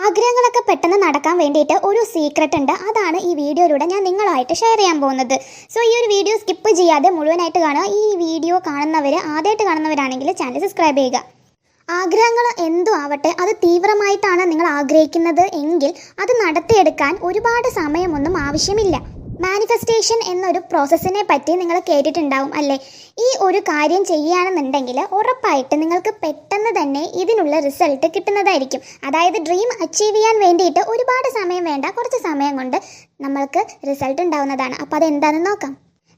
ആഗ്രഹങ്ങളൊക്കെ പെട്ടെന്ന് നടക്കാൻ വേണ്ടിയിട്ട് ഒരു സീക്രട്ട് ഉണ്ട്. അതാണ് ഈ വീഡിയോയിലൂടെ ഞാൻ നിങ്ങളായിട്ട് ഷെയർ ചെയ്യാൻ പോകുന്നത്. സോ ഈ ഒരു വീഡിയോ സ്കിപ്പ് ചെയ്യാതെ മുഴുവനായിട്ട് കാണുക. ഈ വീഡിയോ കാണുന്നവർ ആദ്യമായിട്ട് കാണുന്നവരാണെങ്കിൽ ചാനൽ സബ്സ്ക്രൈബ് ചെയ്യുക. ആഗ്രഹങ്ങൾ എന്തും ആവട്ടെ അത് തീവ്രമായിട്ടാണ് നിങ്ങൾ ആഗ്രഹിക്കുന്നത് എങ്കിൽ അത് നടത്തിയെടുക്കാൻ ഒരുപാട് സമയമൊന്നും ആവശ്യമില്ല. മാനിഫെസ്റ്റേഷൻ എന്നൊരു പ്രോസസ്സിനെ പറ്റി നിങ്ങൾ കേട്ടിട്ടുണ്ടാവും അല്ലേ? ഈ ഒരു കാര്യം ചെയ്യുകയാണെന്നുണ്ടെങ്കിൽ ഉറപ്പായിട്ട് നിങ്ങൾക്ക് പെട്ടെന്ന് തന്നെ ഇതിനുള്ള റിസൾട്ട് കിട്ടുന്നതായിരിക്കും. അതായത് ഡ്രീം അച്ചീവ് ചെയ്യാൻ വേണ്ടിയിട്ട് ഒരുപാട് സമയം വേണ്ട കുറച്ച് സമയം കൊണ്ട് നമ്മൾക്ക് റിസൾട്ട് ഉണ്ടാവുന്നതാണ്. അപ്പോൾ അതെന്താണെന്ന് നോക്കാം.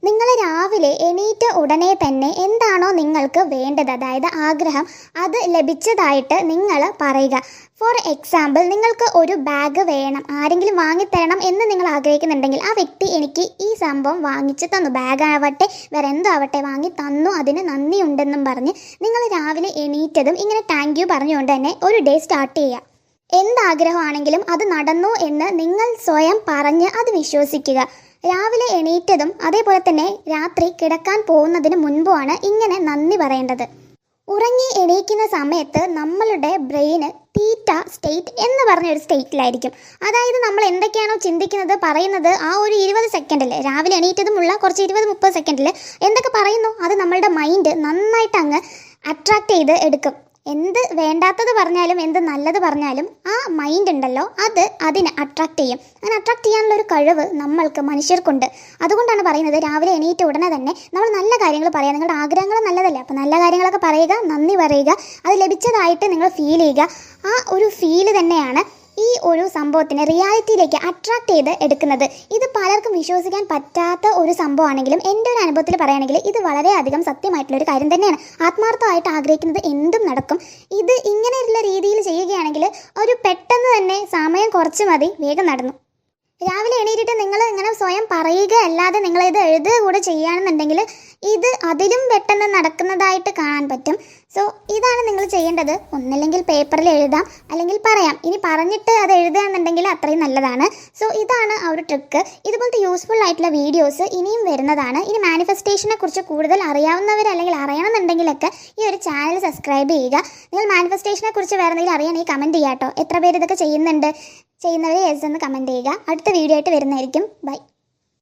നിങ്ങൾ രാവിലെ എണീറ്റ ഉടനെ തന്നെ എന്താണോ നിങ്ങൾക്ക് വേണ്ടത് അതായത് ആഗ്രഹം അത് ലഭിച്ചതായിട്ട് നിങ്ങൾ പറയുക. ഫോർ എക്സാമ്പിൾ നിങ്ങൾക്ക് ഒരു ബാഗ് വേണം ആരെങ്കിലും വാങ്ങിത്തരണം എന്ന് നിങ്ങൾ ആഗ്രഹിക്കുന്നുണ്ടെങ്കിൽ ആ വ്യക്തി എനിക്ക് ഈ സംഭവം വാങ്ങിച്ചു തന്നു. ബാഗ് ആവട്ടെ വേറെ എന്തോ ആവട്ടെ വാങ്ങി തന്നു അതിന് നന്ദിയുണ്ടെന്നും പറഞ്ഞ് നിങ്ങൾ രാവിലെ എണീറ്റതും ഇങ്ങനെ താങ്ക് യു പറഞ്ഞുകൊണ്ട് തന്നെ ഒരു ഡേ സ്റ്റാർട്ട് ചെയ്യുക. എന്താഗ്രഹമാണെങ്കിലും അത് നടന്നു എന്ന് നിങ്ങൾ സ്വയം പറഞ്ഞ് അത് വിശ്വസിക്കുക. രാവിലെ എണീറ്റതും അതേപോലെ തന്നെ രാത്രി കിടക്കാൻ പോകുന്നതിന് മുൻപുമാണ് ഇങ്ങനെ നന്ദി പറയേണ്ടത്. ഉറങ്ങി എണീക്കുന്ന സമയത്ത് നമ്മളുടെ ബ്രെയിന് തീറ്റ സ്റ്റേറ്റ് എന്ന് പറഞ്ഞ ഒരു സ്റ്റേറ്റിലായിരിക്കും. അതായത് നമ്മൾ എന്തൊക്കെയാണോ ചിന്തിക്കുന്നത് പറയുന്നത് ആ ഒരു ഇരുപത് സെക്കൻഡിൽ രാവിലെ എണീറ്റതുമുള്ള കുറച്ച് ഇരുപത് മുപ്പത് സെക്കൻഡിൽ എന്തൊക്കെ പറയുന്നു അത് നമ്മളുടെ മൈൻഡ് നന്നായിട്ട് അങ്ങ് അട്രാക്ട് ചെയ്ത് എടുക്കും. എന്ത് വേണ്ടാത്തത് പറഞ്ഞാലും എന്ത് നല്ലത് പറഞ്ഞാലും ആ മൈൻഡ് ഉണ്ടല്ലോ അത് അതിനെ അട്രാക്ട് ചെയ്യും. അങ്ങനെ അട്രാക്ട് ചെയ്യാനുള്ള ഒരു കഴിവ് നമ്മൾക്ക് മനുഷ്യർക്കുണ്ട്. അതുകൊണ്ടാണ് പറയുന്നത് രാവിലെ എണീറ്റ ഉടനെ തന്നെ നമ്മൾ നല്ല കാര്യങ്ങൾ പറയാം. നിങ്ങളുടെ ആഗ്രഹങ്ങൾ നല്ലതല്ലേ? അപ്പോൾ നല്ല കാര്യങ്ങളൊക്കെ പറയുക നന്ദി പറയുക. അത് ലഭിച്ചതായിട്ട് നിങ്ങൾ ഫീൽ ചെയ്യുക. ആ ഒരു ഫീൽ തന്നെയാണ് ഈ ഒരു സംഭവത്തിനെ റിയാലിറ്റിയിലേക്ക് അട്രാക്ട് ചെയ്ത് എടുക്കുന്നത്. ഇത് പലർക്കും വിശ്വസിക്കാൻ പറ്റാത്ത ഒരു സംഭവമാണെങ്കിലും എന്റെ ഒരു അനുഭവത്തിൽ പറയുകയാണെങ്കിൽ ഇത് വളരെയധികം സത്യമായിട്ടുള്ള ഒരു കാര്യം തന്നെയാണ്. ആത്മാർത്ഥമായിട്ട് ആഗ്രഹിക്കുന്നത് എന്തും നടക്കും. ഇത് ഇങ്ങനെയുള്ള രീതിയിൽ ചെയ്യുകയാണെങ്കിൽ ഒരു പെട്ടെന്ന് തന്നെ സമയം കുറച്ച് മതി വേഗം നടന്നു. രാവിലെ എണീറ്റിട്ട് നിങ്ങൾ ഇങ്ങനെ സ്വയം പറയുക അല്ലാതെ നിങ്ങൾ ഇത് എഴുതുക കൂടെ ചെയ്യുകയാണെന്നുണ്ടെങ്കിൽ ഇത് അതിലും പെട്ടെന്ന് നടക്കുന്നതായിട്ട് കാണാൻ പറ്റും. സോ ഇതാണ് നിങ്ങൾ ചെയ്യേണ്ടത്. ഒന്നില്ലെങ്കിൽ പേപ്പറിൽ എഴുതാം. അല്ലെങ്കിൽ പറയാം. ഇനി പറഞ്ഞിട്ട് അത് എഴുതുകയെന്നുണ്ടെങ്കിൽ അത്രയും നല്ലതാണ്. സോ ഇതാണ് ആ ഒരു ട്രിക്ക് ഇതുപോലത്തെ യൂസ്ഫുൾ ആയിട്ടുള്ള വീഡിയോസ് ഇനിയും വരുന്നതാണ്. ഇനി മാനിഫെസ്റ്റേഷനെ കുറിച്ച് കൂടുതൽ അറിയാവുന്നവർ അല്ലെങ്കിൽ അറിയണമെന്നുണ്ടെങ്കിലൊക്കെ ഈ ഒരു ചാനൽ സബ്സ്ക്രൈബ് ചെയ്യുക. നിങ്ങൾ മാനിഫെസ്റ്റേഷനെ കുറിച്ച് വേറെ എന്തെങ്കിലും അറിയാണെങ്കിൽ കമന്റ് ചെയ്യാട്ടോ. എത്ര പേര് ഇതൊക്കെ ചെയ്യുന്നുണ്ട്? ചെയ്യുന്നവർ യെസ് എന്ന് കമന്റ് ചെയ്യുക. അടുത്ത വീഡിയോ ആയിട്ട് വരുന്നതായിരിക്കും. ബൈ